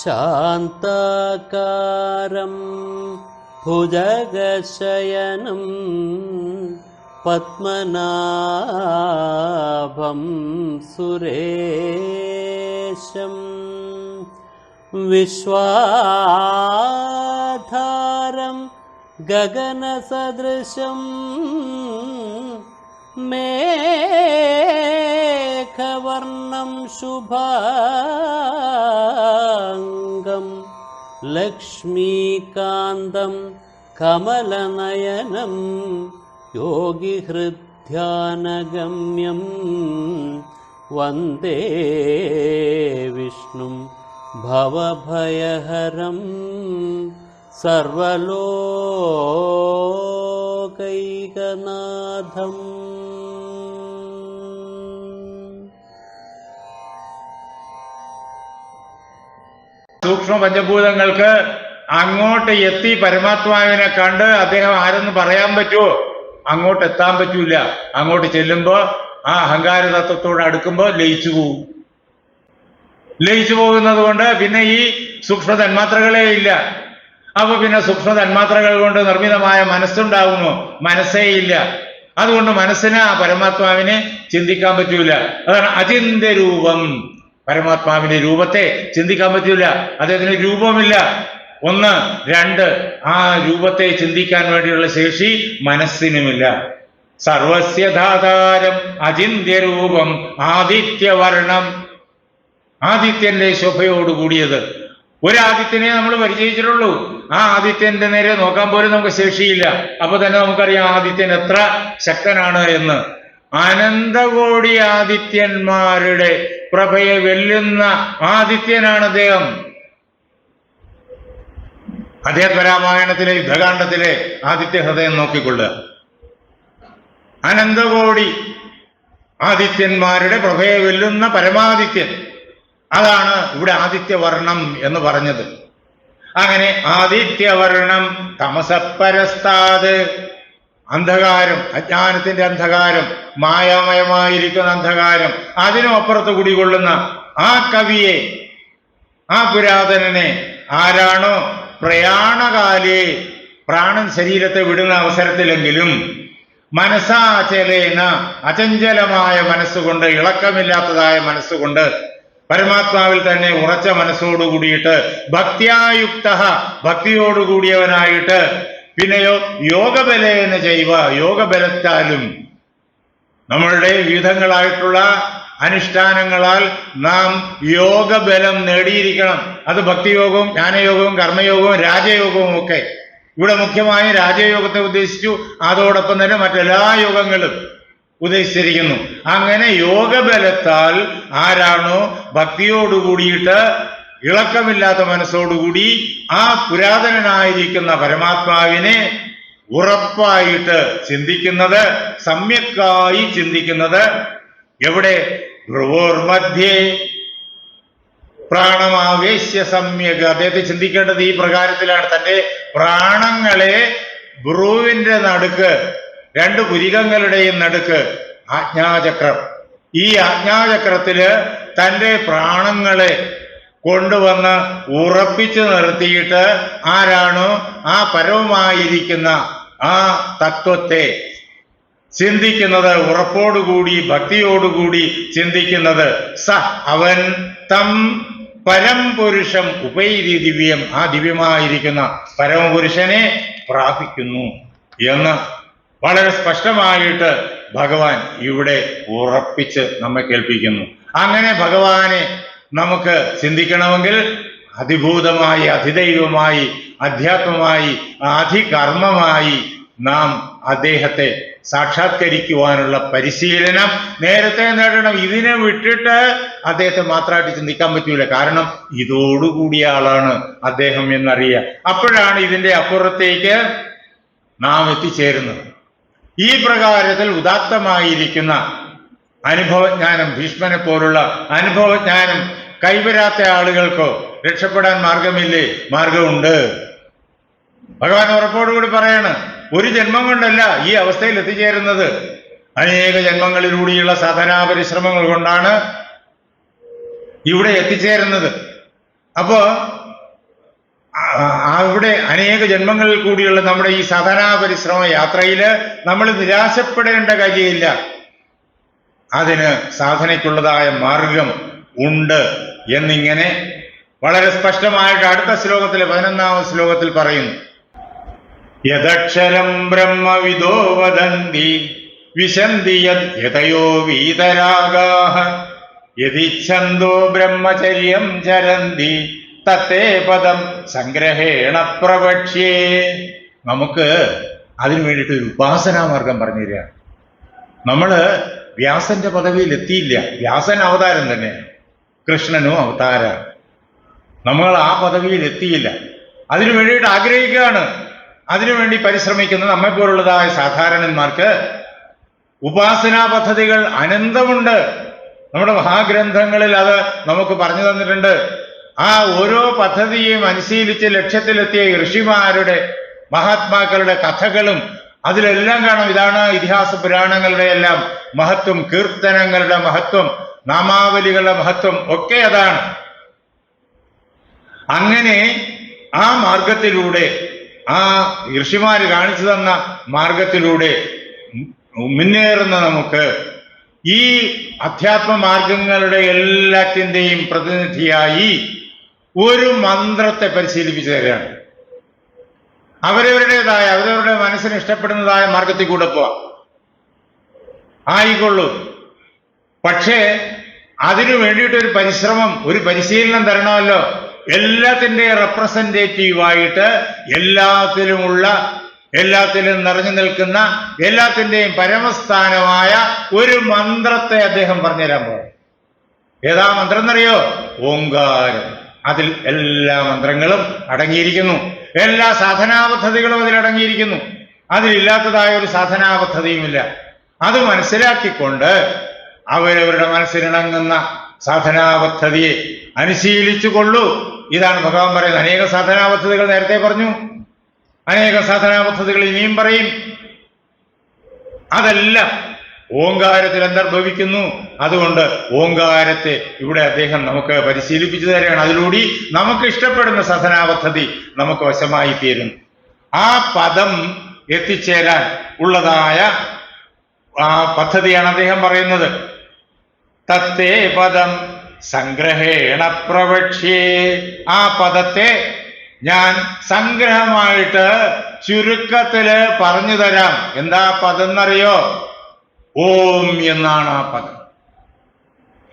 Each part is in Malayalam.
शान्ताकारं भुजगशयनं पद्मनाभं सुरेशम् विश्वाधारं गगनसदृशम् मेघवर्णं शुभाङ्गं लक्ष्मीकान्तं कमलनयनं योगिहृद्ध्यानगम्यं वन्दे विष्णुं भवभयहरं सर्वलोकैकनाथम् സൂക്ഷ്മ പഞ്ചഭൂതങ്ങൾക്ക് അങ്ങോട്ട് എത്തി പരമാത്മാവിനെ കണ്ട് അദ്ദേഹം ആരെന്ന് പറയാൻ പറ്റുമോ അങ്ങോട്ട് എത്താൻ പറ്റൂല. അങ്ങോട്ട് ചെല്ലുമ്പോ ആ അഹങ്കാര തത്വത്തോട് അടുക്കുമ്പോ ലയിച്ചു പോകും ലയിച്ചു പോകുന്നത് കൊണ്ട് പിന്നെ ഈ സൂക്ഷ്മ തന്മാത്രകളേ ഇല്ല. അപ്പൊ പിന്നെ സൂക്ഷ്മ തന്മാത്രകൾ കൊണ്ട് നിർമ്മിതമായ മനസ്സുണ്ടാകുമോ മനസ്സേ ഇല്ല. അതുകൊണ്ട് മനസ്സിന് ആ പരമാത്മാവിനെ ചിന്തിക്കാൻ പറ്റൂല. അതാണ് അചിന്ത രൂപം. പരമാത്മാവിന്റെ രൂപത്തെ ചിന്തിക്കാൻ പറ്റൂല അദ്ദേഹത്തിന് രൂപമില്ല ഒന്ന് രണ്ട് ആ രൂപത്തെ ചിന്തിക്കാൻ വേണ്ടിയുള്ള ശേഷി മനസ്സിനുമില്ല. സർവസ്യധാതാരം അചിന്യ രൂപം ആദിത്യവർണം ആദിത്യന്റെ ശോഭയോട് കൂടിയത്. ഒരു ആദിത്യനെ നമ്മൾ പരിചയിച്ചിട്ടുള്ളൂ. ആ ആദിത്യന്റെ നേരെ നോക്കാൻ പോലും നമുക്ക് ശേഷിയില്ല. അപ്പൊ തന്നെ നമുക്കറിയാം ആദിത്യൻ എത്ര ശക്തനാണ് എന്ന്. അനന്തകോടി ആദിത്യന്മാരുടെ പ്രഭയെ വെല്ലുന്ന ആദിത്യനാണ് അദ്ദേഹം. അദ്ദേഹരാമായണത്തിലെ യുദ്ധകാന്ഡത്തിലെ ആദിത്യ ഹൃദയം നോക്കിക്കൊള്ളുക. അനന്തകോടി ആദിത്യന്മാരുടെ പ്രഭയെ വെല്ലുന്ന പരമാദിത്യൻ. അതാണ് ഇവിടെ ആദിത്യവർണം എന്ന് പറഞ്ഞത്. അങ്ങനെ ആദിത്യവർണം തമസപ്പരസ്താത്. അന്ധകാരം അജ്ഞാനത്തിന്റെ അന്ധകാരം മായാമയമായിരിക്കുന്ന അന്ധകാരം അതിനുമപ്പുറത്ത് കുടികൊള്ളുന്ന ആ കവിയെ ആ പുരാതനനെ ആരാണോ പ്രയാണകാലേ പ്രാണൻ ശരീരത്തെ വിടുന്ന അവസരത്തിലെങ്കിലും മനസ്സാചലേന അചഞ്ചലമായ മനസ്സുകൊണ്ട് ഇളക്കമില്ലാത്തതായ മനസ്സുകൊണ്ട് പരമാത്മാവിൽ തന്നെ ഉറച്ച മനസ്സോടുകൂടിയിട്ട് ഭക്തിയായുക്ത ഭക്തിയോടുകൂടിയവനായിട്ട് പിന്നെയോ യോഗബലേന ചെയ്യുക യോഗബലത്താലും. നമ്മളുടെ വിവിധങ്ങളായിട്ടുള്ള അനുഷ്ഠാനങ്ങളാൽ നാം യോഗബലം നേടിയിരിക്കണം. അത് ഭക്തിയോഗവും ജ്ഞാനയോഗവും കർമ്മയോഗവും രാജയോഗവും ഒക്കെ. ഇവിടെ മുഖ്യമായും രാജയോഗത്തെ ഉദ്ദേശിച്ചു. അതോടൊപ്പം തന്നെ മറ്റെല്ലാ യോഗങ്ങളും ഉദ്ദേശിച്ചിരിക്കുന്നു. അങ്ങനെ യോഗബലത്താൽ ആരാണോ ഭക്തിയോട് കൂടിയിട്ട് ഇളക്കമില്ലാത്ത മനസ്സോടുകൂടി ആ പുരാതനനായിരിക്കുന്ന പരമാത്മാവിനെ ഉറപ്പായിട്ട് ചിന്തിക്കുന്നത് സമ്യക്കായി ചിന്തിക്കുന്നത് എവിടെ? ഭ്രുവോർമധ്യേ പ്രാണമാവേശ്യ സമ്യക്. അദ്ദേഹത്തെ ചിന്തിക്കേണ്ടത് ഈ പ്രകാരത്തിലാണ്. തന്റെ പ്രാണങ്ങളെ ഭ്രുവിന്റെ നടുക്ക് രണ്ട് പുരികങ്ങളുടെയും നടുക്ക് ആജ്ഞാചക്രം. ഈ ആജ്ഞാചക്രത്തിൽ തന്റെ പ്രാണങ്ങളെ കൊണ്ടുവന്ന് ഉറപ്പിച്ചു നിർത്തിയിട്ട് ആരാണോ ആ പരമമായിരിക്കുന്ന ആ തത്വത്തെ ചിന്തിക്കുന്നത് ഉറപ്പോടുകൂടി ഭക്തിയോടുകൂടി ചിന്തിക്കുന്നത് സ അവൻ തം പരംപുരുഷം ഉപൈതി ദിവ്യം ആ ദിവ്യമായിരിക്കുന്ന പരമപുരുഷനെ പ്രാപിക്കുന്നു എന്ന് വളരെ സ്പഷ്ടമായിട്ട് ഭഗവാൻ ഇവിടെ ഉറപ്പിച്ച് നമ്മെ കേൾപ്പിക്കുന്നു. അങ്ങനെ ഭഗവാനെ നമുക്ക് ചിന്തിക്കണമെങ്കിൽ അതിഭൂതമായി അതിദൈവമായി അധ്യാത്മമായി അധികർമ്മമായി നാം അദ്ദേഹത്തെ സാക്ഷാത്കരിക്കുവാനുള്ള പരിശീലനം നേരത്തെ നേടണം. ഇതിനെ വിട്ടിട്ട് അദ്ദേഹത്തെ മാത്രമായിട്ട് ചിന്തിക്കാൻ പറ്റൂല. കാരണം ഇതോടുകൂടിയ ആളാണ് അദ്ദേഹം എന്നറിയുക അപ്പോഴാണ് ഇതിന്റെ അപ്പുറത്തേക്ക് നാം എത്തിച്ചേരുന്നത്. ഈ പ്രകാരത്തിൽ ഉദാത്തമായിരിക്കുന്ന അനുഭവജ്ഞാനം ഭീഷ്മനെ പോലുള്ള അനുഭവജ്ഞാനം കൈവരാത്ത ആളുകൾക്കോ രക്ഷപ്പെടാൻ മാർഗമില്ലേ? മാർഗമുണ്ട്. ഭഗവാൻ ഉറപ്പോടുകൂടി പറയാണ് ഒരു ജന്മം കൊണ്ടല്ല ഈ അവസ്ഥയിൽ എത്തിച്ചേരുന്നത്. അനേക ജന്മങ്ങളിലൂടെയുള്ള സാധനാ പരിശ്രമങ്ങൾ കൊണ്ടാണ് ഇവിടെ എത്തിച്ചേരുന്നത്. അപ്പോ ആ- ആ- അവിടെ അനേക ജന്മങ്ങളിൽ കൂടിയുള്ള നമ്മുടെ ഈ സാധനാ പരിശ്രമ യാത്രയിൽ നമ്മൾ നിരാശപ്പെടേണ്ട കാര്യമില്ല. അതിന് സാധനയ്ക്കുള്ളതായ മാർഗം ഉണ്ട്. എന്നിങ്ങനെ വളരെ സ്പഷ്ടമായിട്ട് അടുത്ത ശ്ലോകത്തിലെ പതിനൊന്നാമത് ശ്ലോകത്തിൽ പറയുന്നു. യദക്ഷരം ബ്രഹ്മവിദോ വദന്തി വിശന്തി യഥയോ വീതരാഗാഹ യതിച്ഛന്തോ ബ്രഹ്മചര്യം ചരന്തി തത്തേ പദം സംഗ്രഹേണ പ്രവക്ഷ്യേ. നമുക്ക് അതിനു വേണ്ടിയിട്ട് ഒരു ഉപാസനാ മാർഗം പറഞ്ഞു തരിക നമ്മൾ വ്യാസന്റെ പദവിയിൽ എത്തിയില്ല. വ്യാസൻ അവതാരം തന്നെ കൃഷ്ണനും അവതാരമാണ് നമ്മൾ ആ പദവിയിൽ എത്തിയില്ല അതിനു വേണ്ടിയിട്ട് ആഗ്രഹിക്കുകയാണ്. അതിനുവേണ്ടി പരിശ്രമിക്കുന്ന നമ്മെപ്പോലുള്ളതായ സാധാരണന്മാർക്ക് ഉപാസനാ പദ്ധതികൾ അനന്തമുണ്ട്. നമ്മുടെ മഹാഗ്രന്ഥങ്ങളിൽ അത് നമുക്ക് പറഞ്ഞു തന്നിട്ടുണ്ട്. ആ ഓരോ പദ്ധതിയും അനുശീലിച്ച് ലക്ഷ്യത്തിലെത്തിയ ഋഷിമാരുടെ മഹാത്മാക്കളുടെ കഥകളും അതിലെല്ലാം കാണാം. ഇതാണ് ഇതിഹാസ പുരാണങ്ങളുടെ എല്ലാം മഹത്വം കീർത്തനങ്ങളുടെ മഹത്വം. നാമാവലികളുടെ മഹത്വം ഒക്കെ അതാണ്. അങ്ങനെ ആ മാർഗത്തിലൂടെ ആ ഋഷിമാർ കാണിച്ചു തന്ന മാർഗത്തിലൂടെ മുന്നേറുന്ന നമുക്ക് ഈ അധ്യാത്മ മാർഗങ്ങളുടെ എല്ലാറ്റിന്റെയും പ്രതിനിധിയായി ഒരു മന്ത്രത്തെ പരിശീലിപ്പിച്ചു തരികയാണ്. അവരവരുടേതായ അവരവരുടെ മനസ്സിന് ഇഷ്ടപ്പെടുന്നതായ മാർഗത്തിൽ കൂടെ പോവാം. ആയിക്കൊള്ളൂ. പക്ഷേ അതിനു വേണ്ടിയിട്ട് ഒരു പരിശ്രമം ഒരു പരിശീലനം തരണമല്ലോ. എല്ലാത്തിന്റെ റെപ്രസെന്റേറ്റീവായിട്ട് എല്ലാത്തിലുമുള്ള എല്ലാത്തിലും നിറഞ്ഞു നിൽക്കുന്ന എല്ലാത്തിന്റെയും പരമസ്ഥാനമായ ഒരു മന്ത്രത്തെ അദ്ദേഹം പറഞ്ഞുതരാൻ പോകും ഏതാ മന്ത്രം എന്നറിയോ? ഓങ്കാരം. അതിൽ എല്ലാ മന്ത്രങ്ങളും അടങ്ങിയിരിക്കുന്നു. എല്ലാ സാധനാ പദ്ധതികളും അതിൽ അതിലില്ലാത്തതായ ഒരു സാധനാ പദ്ധതിയുമില്ല അത് മനസ്സിലാക്കിക്കൊണ്ട് അവരവരുടെ മനസ്സിനിണങ്ങുന്ന സാധനാ പദ്ധതിയെ അനുശീലിച്ചു കൊള്ളൂ ഇതാണ് ഭഗവാൻ പറയുന്നത്. അനേക സാധനാ പദ്ധതികൾ നേരത്തെ പറഞ്ഞു. അനേക സാധനാ പദ്ധതികൾ ഇനിയും പറയും. അതെല്ലാം ഓങ്കാരത്തിൽ അന്തർഭവിക്കുന്നു. അതുകൊണ്ട് ഓങ്കാരത്തെ ഇവിടെ അദ്ദേഹം നമുക്ക് പരിശീലിപ്പിച്ചു തരികയാണ്. അതിലൂടെ നമുക്ക് ഇഷ്ടപ്പെടുന്ന സാധനാ പദ്ധതി നമുക്ക് വശമായി തീരും. ആ പദം എത്തിച്ചേരാൻ ഉള്ളതായ ആ പദ്ധതിയാണ് അദ്ദേഹം പറയുന്നത്. തത്തേ പദം സംഗ്രഹേണ പ്രവക്ഷ്യേ. ആ പദത്തെ ഞാൻ സംഗ്രഹമായിട്ട് ചുരുക്കത്തിൽ പറഞ്ഞു തരാം. എന്താ പദം എന്നറിയോ ഓം എന്നാണ് ആ പദം.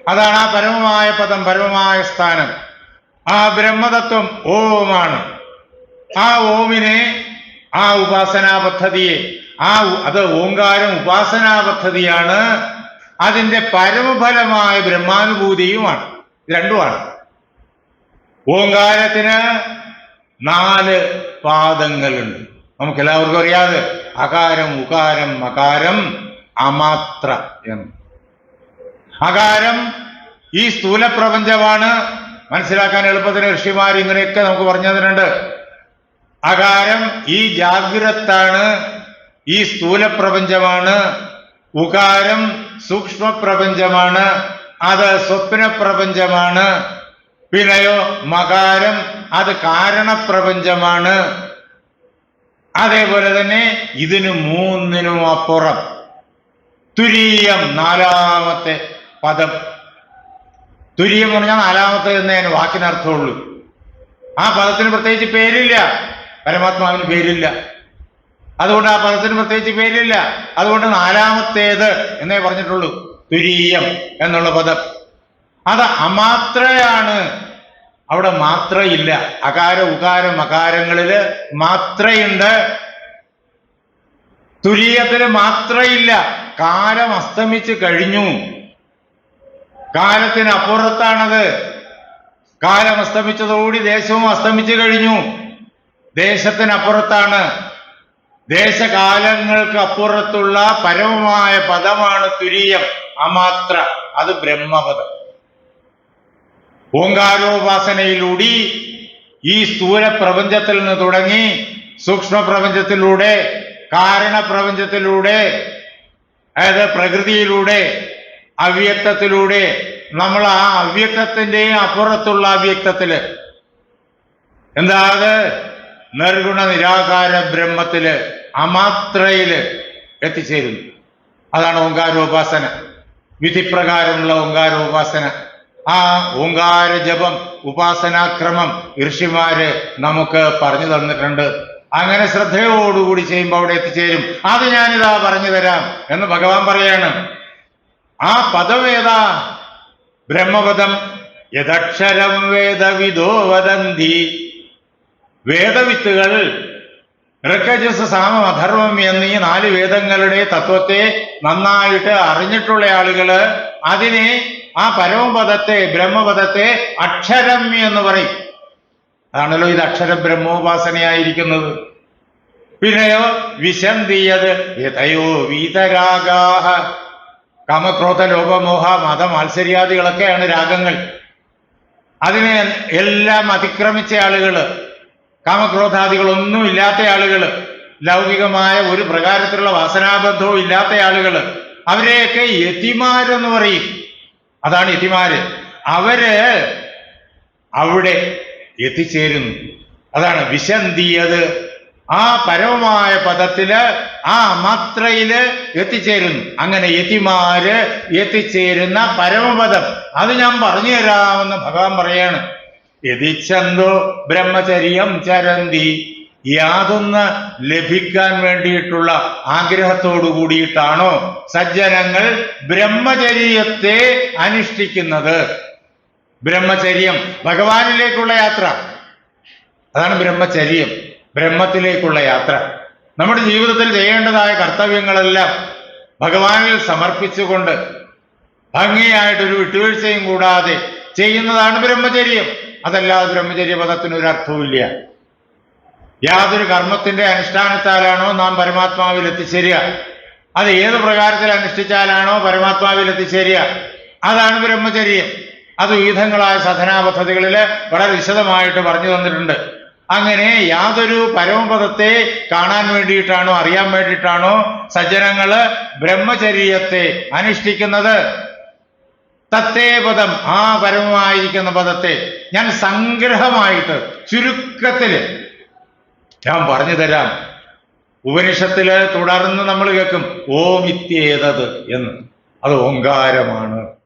അതാണ് ആ പരമമായ പദം പരമമായ സ്ഥാനം. ആ ബ്രഹ്മതത്വം ഓമാണ്. ആ ഓമിനെ ആ ഉപാസനാ പദ്ധതിയെ ആ അത് ഓങ്കാരം ഉപാസനാ പദ്ധതിയാണ് അതിന്റെ പരമഫലമായ ബ്രഹ്മാനുഭൂതിയുമാണ്. രണ്ടുമാണ്. ഓങ്കാരത്തിന് നാല് പാദങ്ങളുണ്ട്. നമുക്ക് എല്ലാവർക്കും അറിയാതെ അകാരം ഉകാരം മകാരം അമാത്ര എന്ന്. അകാരം ഈ സ്ഥൂല പ്രപഞ്ചമാണ് മനസ്സിലാക്കാൻ എളുപ്പത്തിന് ഋഷിമാർ ഇങ്ങനെയൊക്കെ നമുക്ക് പറഞ്ഞു അകാരം ഈ ജാഗ്രതാണ് ഈ സ്ഥൂല പ്രപഞ്ചമാണ് ഉകാരം സൂക്ഷ്മ പ്രപഞ്ചമാണ് അത് സ്വപ്ന പ്രപഞ്ചമാണ് പിന്നെയോ മകാരം അത് കാരണപ്രപഞ്ചമാണ്. അതേപോലെ തന്നെ ഇതിന് മൂന്നിനും അപ്പുറം തുരീയം നാലാമത്തെ പദം. തുരീയം എന്ന് പറഞ്ഞാൽ നാലാമത്തെ എന്നേ വാക്കിനർത്ഥമുള്ളൂ. ആ പദത്തിന് പ്രത്യേകിച്ച് പേരില്ല. പരമാത്മാവിന് പേരില്ല. അതുകൊണ്ട് ആ പദത്തിന് പ്രത്യേകിച്ച് പേരില്ല അതുകൊണ്ട് നാലാമത്തേത് എന്നേ പറഞ്ഞിട്ടുള്ളൂ. തുരീയം എന്നുള്ള പദം. അത് അമാത്രയാണ്. അവിടെ മാത്രയില്ല. അകാര ഉകാര മകാരങ്ങളിൽ മാത്രയുണ്ട്. തുരീയത്തിന് മാത്രയില്ല. കാലം അസ്തമിച്ച് കഴിഞ്ഞു. കാലത്തിന് അപ്പുറത്താണത്. കാലം അസ്തമിച്ചതോടി ദേശവും അസ്തമിച്ചു കഴിഞ്ഞു. ദേശത്തിനപ്പുറത്താണ് ദേശകാലങ്ങൾക്ക് അപ്പുറത്തുള്ള പരമമായ പദമാണ് തുരീയം. അമാത്ര. അത് ബ്രഹ്മപദം. ഓങ്കാരോപാസനയിലൂടി ഈ സ്ഥൂല പ്രപഞ്ചത്തിൽ നിന്ന് തുടങ്ങി സൂക്ഷ്മ പ്രപഞ്ചത്തിലൂടെ കാരണ പ്രപഞ്ചത്തിലൂടെ അതായത് പ്രകൃതിയിലൂടെ അവ്യക്തത്തിലൂടെ നമ്മൾ ആ അവ്യക്തത്തിന്റെയും അപ്പുറത്തുള്ള അവ്യക്തത്തിൽ എന്താ അത് നിർഗുണ നിരാകാര ബ്രഹ്മത്തിൽ അമാത്രയിൽ എത്തിച്ചേരുന്നു. അതാണ് ഓങ്കാരോപാസന. വിധിപ്രകാരമുള്ള ഓങ്കാരോപാസന. ആ ഓങ്കാര ജപം ഉപാസനാക്രമം ഋഷിമാര് നമുക്ക് പറഞ്ഞു തന്നിട്ടുണ്ട്. അങ്ങനെ ശ്രദ്ധയോടുകൂടി ചെയ്യുമ്പോൾ അവിടെ എത്തിച്ചേരും. അത് ഞാനിതാ പറഞ്ഞു തരാം എന്ന് ഭഗവാൻ പറയാണ്. ആ പദമേതാ? ബ്രഹ്മപദം. യദക്ഷരം വേദവിദോ വദന്തി. വേദവിത്തുകൾ. ഋക്കജസ് സാമം അധർവം എന്നീ നാല് വേദങ്ങളുടെ തത്വത്തെ നന്നായിട്ട് അറിഞ്ഞിട്ടുള്ള ആളുകൾ അതിനെ ആ പരമപദത്തെ ബ്രഹ്മപദത്തെ അക്ഷരം എന്ന് പറയും. അതാണല്ലോ ഇത് അക്ഷര ബ്രഹ്മോപാസനയായിരിക്കുന്നത് പിന്നെയോ വിശന്തിയത് യഥയോ വീതരാഗാഹ കാമക്രോധ ലോപമോഹ മത മാത്സര്യാദികളൊക്കെയാണ് രാഗങ്ങൾ. അതിനെ എല്ലാം അതിക്രമിച്ച ആളുകൾ കാമക്രോധാദികളൊന്നും ഇല്ലാത്ത ആളുകൾ ലൗകികമായ ഒരു പ്രകാരത്തിലുള്ള വാസനാബന്ധവും ഇല്ലാത്ത ആളുകൾ അവരെയൊക്കെ യതിമാരെന്ന് പറയും. അതാണ് യതിമാര്. അവർ അവിടെ എത്തിച്ചേരുന്നു. അതാണ് വിശന്തിയത്. ആ പരമമായ പദത്തിൽ ആ മാത്രയിൽ എത്തിച്ചേരുന്നു. അങ്ങനെ യതിമാര് എത്തിച്ചേരുന്ന പരമപദം. അത് ഞാൻ പറഞ്ഞു തരാമെന്ന് ഭഗവാൻ പറയാണ്. യതിച്ചന്തോ ബ്രഹ്മചര്യം ചരന്തി. യാതൊന്ന് ലഭിക്കാൻ വേണ്ടിയിട്ടുള്ള ആഗ്രഹത്തോടു കൂടിയിട്ടാണോ സജ്ജനങ്ങൾ ബ്രഹ്മചര്യത്തെ അനുഷ്ഠിക്കുന്നത്? ബ്രഹ്മചര്യം ഭഗവാനിലേക്കുള്ള യാത്ര. അതാണ് ബ്രഹ്മചര്യം ബ്രഹ്മത്തിലേക്കുള്ള യാത്ര. നമ്മുടെ ജീവിതത്തിൽ ചെയ്യേണ്ടതായ കർത്തവ്യങ്ങളെല്ലാം ഭഗവാനിൽ സമർപ്പിച്ചുകൊണ്ട് ഭംഗിയായിട്ടൊരു വിട്ടുവീഴ്ചയും കൂടാതെ ചെയ്യുന്നതാണ് ബ്രഹ്മചര്യം. അതല്ലാതെ ബ്രഹ്മചര്യ പദത്തിന് ഒരു അർത്ഥവുമില്ല. യാതൊരു കർമ്മത്തിന്റെ അനുഷ്ഠാനത്താലാണോ നാം പരമാത്മാവിൽ എത്തിച്ചേരുക? അത് ഏത് പ്രകാരത്തിൽ അനുഷ്ഠിച്ചാലാണോ പരമാത്മാവിൽ എത്തിച്ചേരുക? അതാണ് ബ്രഹ്മചര്യം. അത് വിവിധങ്ങളായ സാധനാ പദ്ധതികളിൽ വളരെ വിശദമായിട്ട് പറഞ്ഞു തന്നിട്ടുണ്ട്. അങ്ങനെ യാതൊരു പരമപദത്തെ കാണാൻ വേണ്ടിയിട്ടാണോ അറിയാൻ വേണ്ടിയിട്ടാണോ സജ്ജനങ്ങൾ ബ്രഹ്മചര്യത്തെ അനുഷ്ഠിക്കുന്നത്? തത്തേ പദം ആ പരമമായിരിക്കുന്ന പദത്തെ ഞാൻ സംഗ്രഹമായിട്ട് ചുരുക്കത്തിൽ ഞാൻ പറഞ്ഞു തരാം. ഉപനിഷത്തിൽ തുടർന്ന് നമ്മൾ കേൾക്കും ഓമിത്യേതത് എന്ന്. അത് ഓങ്കാരമാണ്